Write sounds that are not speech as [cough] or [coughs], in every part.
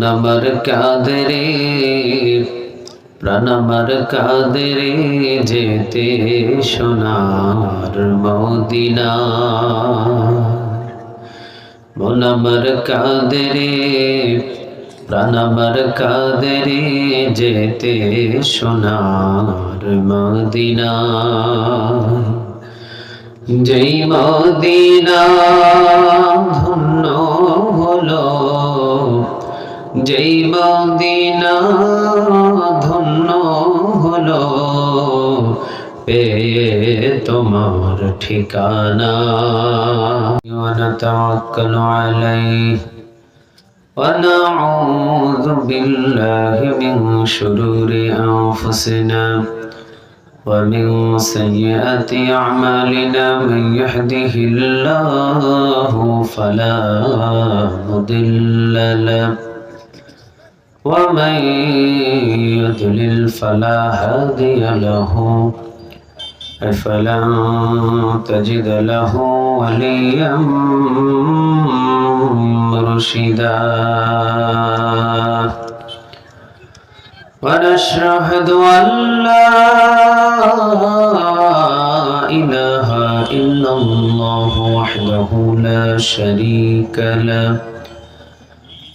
মন আমার কাঁদে রে প্রাণ আমার কাঁদে যেতে সোনার মদিনা। মন আমার কাঁদে রে প্রাণ আমার কাঁদে রে যেতে সোনার মদিনা। যেই মদিনা ধন্য হলো যেই মদিনা ধন্য হলো পেয়ে তোমার ঠিকানা ونتوكل عليه ونعوذ بالله من شرور أنفسنا ومن سيئات أعمالنا من يهده الله فلا مضل له ومن يضلل فلا هادي له. فلن تجد له وليا مرشدا. ونشهد أن لا إله إلا الله وحده لا شريك له.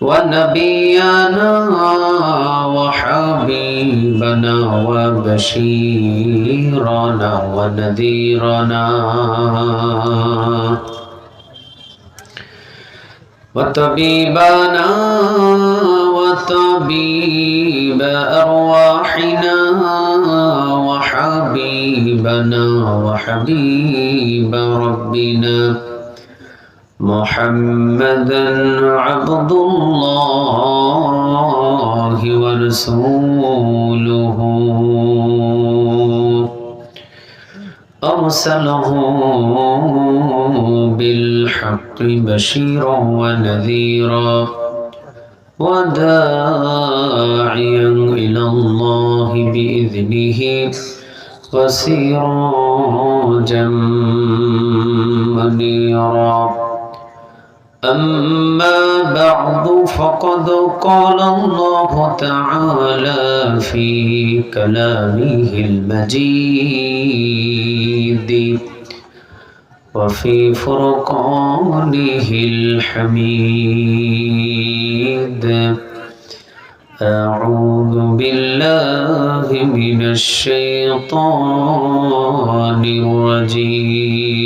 ونبينا وحبيبنا وبشيرنا ونذيرنا. وطبيبنا وطبيب أرواحنا وحبيبنا وحبيب ربنا. محمدا عبد الله ورسوله. أرسله بالحق بشيرا ونذيرا وداعيا إلى الله بإذنه وسراجا منيرا. أما بعد فقد قال الله تعالى في كلامه المجيد وفي فرقانه الحميد. أعوذ بالله من الشيطان الرجيم.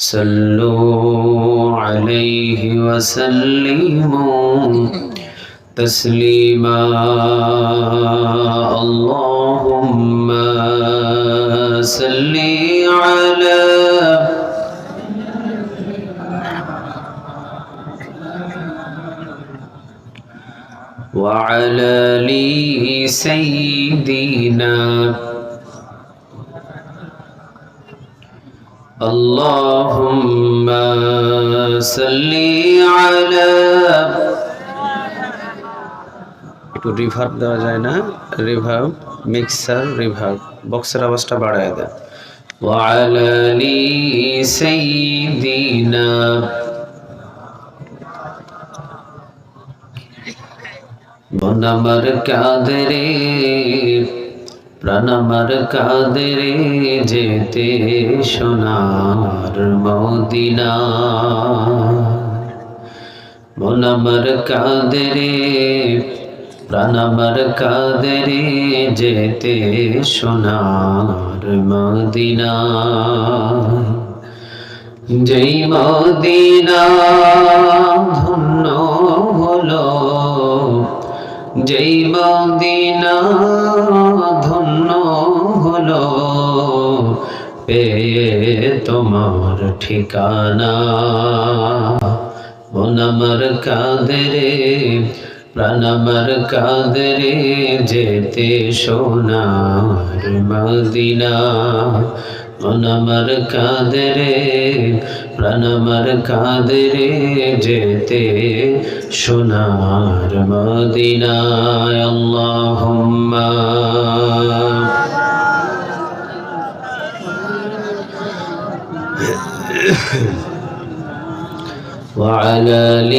صلوا عليه وسلموا تسليما. اللهم صل على وعلى لي سيدنا اللهم صل على একটু রিভার্ব দেওয়া যায় না রিভার্ব মিক্সার রিভার্ব বক্সের আওয়াজটা বাড়ায় দেয় وعلى آل سيدنا মন আমার কাদরে প্রাণ আমার কাদরে যেতে সোনার মদিনা। মন আমার কাদরে, প্রাণ আমার কাদরে যেতে সোনার মদিনা। যেই মদিনা ধন্য হলো, যেই মদিনা পেয়ে তোমার ঠিকানা। মন আমার কাদরে, প্রাণ যেতে সোনার মদিনা মন আমার কাদরে, প্রাণ যেতে সোনার মদিনায় আল্লাহুম্মা [coughs] وعلى آل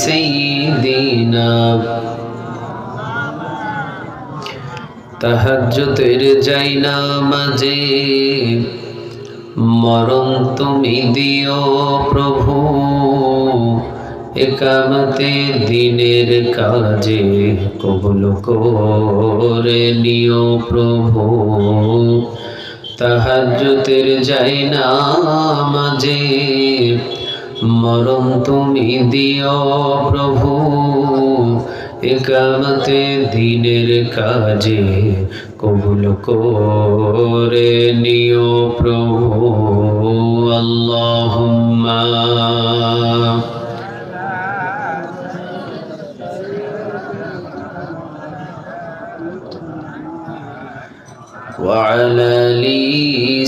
سيدنا তাহাজ্জুদের যাই না মাঝে মরণ তুমি দিও প্রভু একামতে দিনের কাজে কবল করে নিও প্রভু তাহাজ্জুদের যাই না মাঝে। মরণ তুমি দিও প্রভু, একামতে দিনের কাজে কবুল করে নিও প্রভু। আল্লাহুম্মা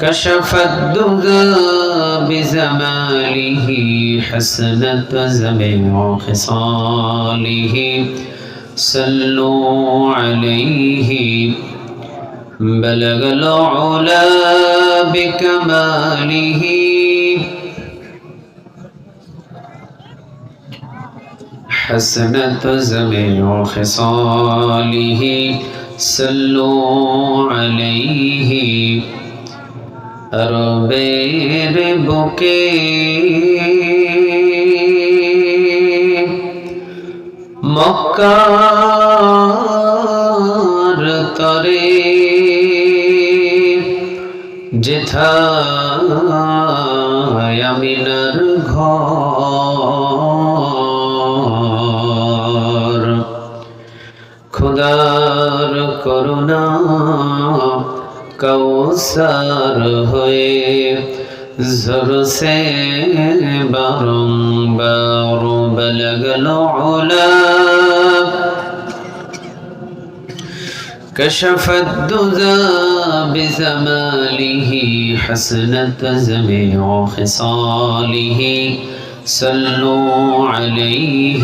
كشف الدجى بزماله حسنت جميع خصاله صلوا عليه. بلغ العلا بكماله. حسنت جميع خصاله صلوا عليه. রবের বুকে। মক্কার তরে যেথায় আমিনার ঘর খোদার কৌসার হয়ে ঝরসে বারংবার বলগল ওলা كشف الدجى بزماله حسنت جميع خصاله صلوا عليه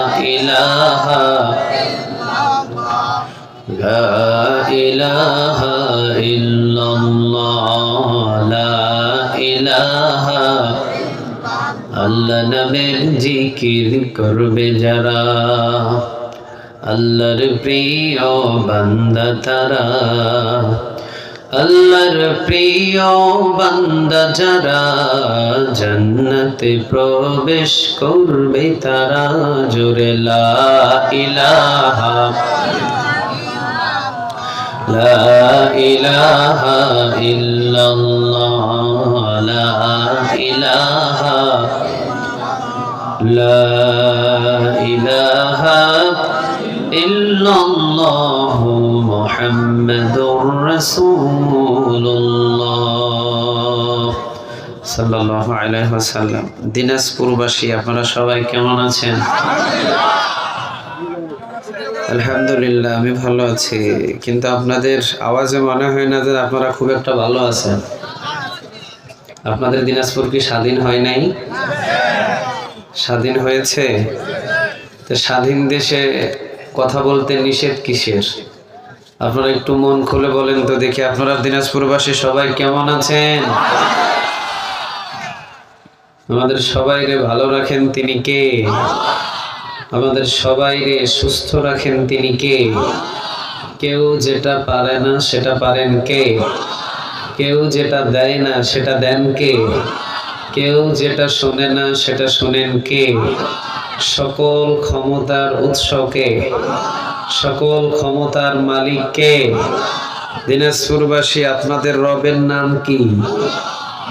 আল্লাহ নামের জিকির করবে যারা। আল্লাহর প্রিয় বান্দা তারা। আল্লাহর প্রিয় বান্দা যারা জন্নতে প্রবেশ করবে তারা জোরে লা ইলাহা। লা ইলাহা ইল্লাল্লাহ। লা ইলাহা لا إله إلا الله محمد رسول الله সাল্লাল্লাহু আলাইহি ওয়াসাল্লাম দিনাজপুরবাসী আপনারা সবাই কেমন আছেন আলহামদুলিল্লাহ আমি ভালো আছি কিন্তু আপনাদের আওয়াজে মনে হয় না যে আপনারা খুব একটা ভালো আছেন আপনাদের দিনাজপুর কি স্বাধীন হয় নাই স্বাধীন হয়েছে? তো স্বাধীন দেশে কথা বলতে নিষেধ কিসের? আপনারা একটু মন খুলে বলেন তো দেখি আপনারা দিনাজপুরবাসী সবাই কেমন আছেন? আমাদের সবাইকে ভালো রাখেন তিনি কে? আমাদের সবাইকে সুস্থ রাখেন তিনি কে? কেউ যেটা পারে না সেটা পারেন কে? কেউ যেটা দেয় না সেটা দেন কে? কেউ যেটা শোনে না, সেটা শোনেন কে? সকল ক্ষমতার উৎসকে সকল ক্ষমতার মালিক কে? দিনাজপুরবাসী, আপনাদের রবের নাম কি?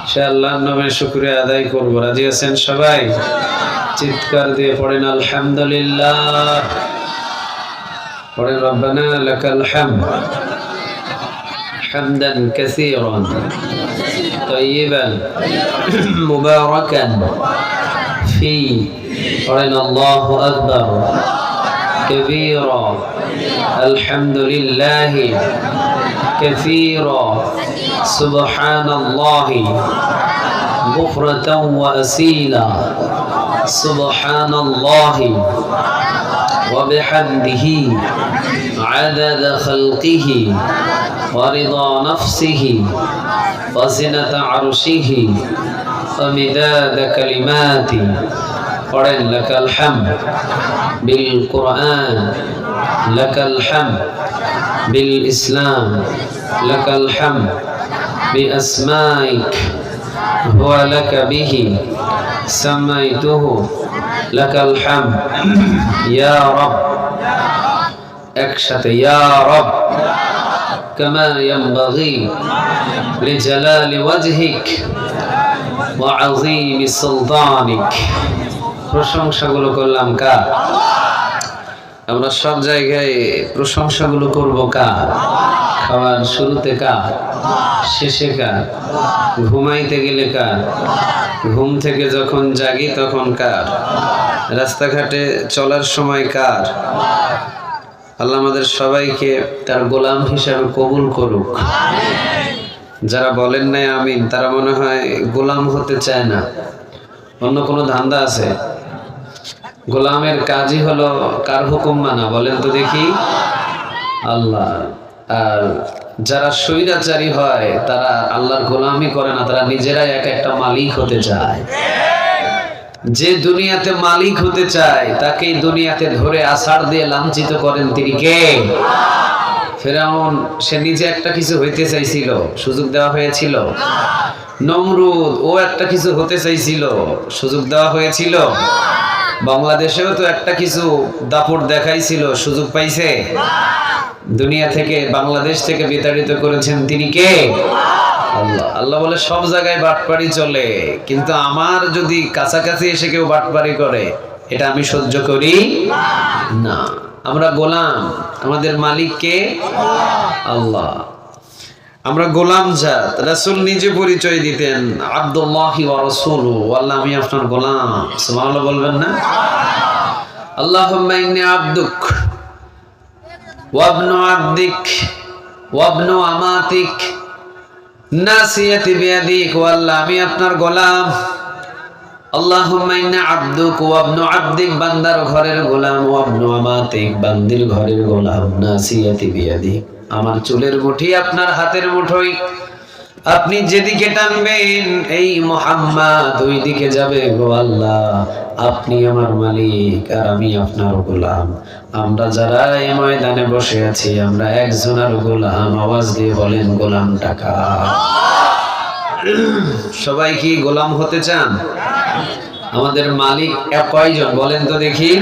সে আল্লাহর নামে শুক্রিয়া আদায় করব। রাজি আছেন সবাই? চিৎকার দিয়ে পড়েন, আলহামদুলিল্লাহ। পড়েন, রব্বানা লাকাল হামদ। حمدا كثيرا طيبا مباركا فيه قرن الله أكبر كبيرا الحمد لله كثيرا سبحان الله بكرة وأسيلا سبحان الله وبحمده عدد خلقه ورضا نفسه وزنة عرشه ومداد كلماتي قرن لك الحمد بالقرآن لك الحمد بالإسلام لك الحمد بأسمائك هو لك به سميته لك الحمد يا رب اكشت يا رب كما ينبغي لجلال وجهك وعظيم سلطانك প্রশংসাগুলো করলাম কা আমরা সব জায়গায় প্রশংসাগুলো করব কা খাওয়ার শুরুতে কা শেষে কা ঘুমাইতে গেলে কার ঘুম থেকে যখন জাগি তখন কার রাস্তাঘাটে চলার সময় কার আল্লাহ আমাদের সবাইকে তার গোলাম হিসাবে কবুল করুক। যারা বলেন নাই আমিন তারা মনে হয় গোলাম হতে চায় না। অন্য কোনো ধান্দা আছে? গোলামের কাজই হলো কার হুকুম মানা বলেন তো দেখি। আল্লাহ। আর যারা স্বৈরাচারী হয় তারা আল্লাহর গোলামি করে না তারা নিজেরাই এক একটা মালিক হতে চায়। যে দুনিয়াতে মালিক হতে চায় তাকে দুনিয়াতে ধরে আষাঢ় দিয়ে লাঞ্ছিত করেন তিনি কে? ফেরাউন, সে নিজে একটা কিছু হইতে চাইছিল, সুযোগ দেওয়া হয়েছিল। নমরুদ, ও একটা কিছু হতে চাইছিল, সুযোগ দেওয়া হয়েছিল। বাংলাদেশেও তো একটা কিছু দাপট দেখাইছিল, সুযোগ পাইছে। দুনিয়া থেকে, বাংলাদেশ থেকে বিতাড়িত করেছেন তিনি কে? আল্লাহ আল্লাহ বলে, সব জায়গায় বাটপাড়ি চলে, কিন্তু আমার যদি কাছাকাছি এসে কেউ বাটপাড়ি করে, এটা আমি সহ্য করি না। আমরা গোলাম, আমাদের মালিক কে? আল্লাহ। আমরা গোলাম জাত, রাসুল নিজে পরিচয় দিতেন, আব্দুল্লাহি রাসূলু। আল্লাহ, আমি আপনার গোলাম। সুবহানাল্লাহ বলবেন না? আল্লাহুম্মা ইন্নী আবদুক ওয়াবনু আবদিক ওয়াবনু আমাতিক নাসিয়াতি বিয়াদিক ও আল্লাহ আমি আপনার গোলাম। আল্লাহুম্মা ইন্না আবদুক ওয়া ইবনু আবদিক বান্দার ঘরের গোলাম ওয়া ইবনু আমাতিক বান্দির ঘরের গোলাম। নাসিয়াতি বিয়াদিক আমার চুলের মুঠি আপনার হাতের মুঠোই। আপনি যেদিকে টানবেন, এই মোহাম্মদ ওই দিকে যাবে গো আল্লাহ। আপনি আমার মালিক আর আমি আপনার গোলাম। আমরা যারা এই ময়দানে বসে আছি, আমরা একজনের গোলাম। আওয়াজ দিয়ে বলেন গোলাম টাকা সবাই কি গোলাম হতে চান? আমাদের মালিক কয়জন? বলেন তো দেখি।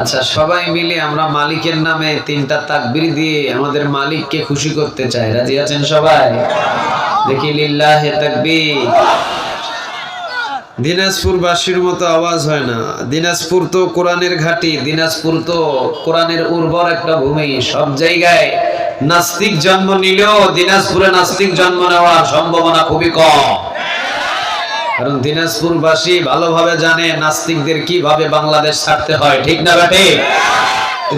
আচ্ছা সবাই মিলে আমরা মালিকের নামে তিনটা তাকবির দিয়ে আমাদের মালিককে খুশি করতে চাই। রাজি আছেন সবাই? দেখি লিল্লাহে দিনাজপুর বাসীর মতো আওয়াজ হয় না। দিনাজপুর তো কোরআনের ঘাটি, দিনাজপুর তো কোরআনের উর্বর একটা ভূমি। সব জায়গায় নাস্তিক জন্ম নিলেও দিনাজপুরে নাস্তিক জন্ম নেওয়ার সম্ভাবনা খুবই কম। কারণ দিনাজপুরবাসী ভালোভাবে জানে নাস্তিকদের কীভাবে বাংলাদেশ ছাড়তে হয়, ঠিক না বেটে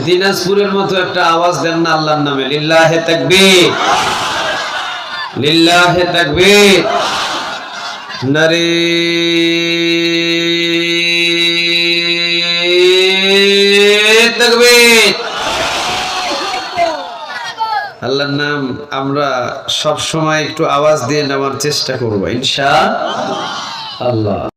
দিনাজপুরের মতো একটা আওয়াজ দেন না আল্লাহর নামে, লিল্লাহে তাকবীর। লিল্লাহে তাকবীর। নারে। তাকবীর। আল্লাহর নাম আমরা সব সময় একটু আওয়াজ দিয়ে নেওয়ার চেষ্টা করব, ইনশা আল্লাহ।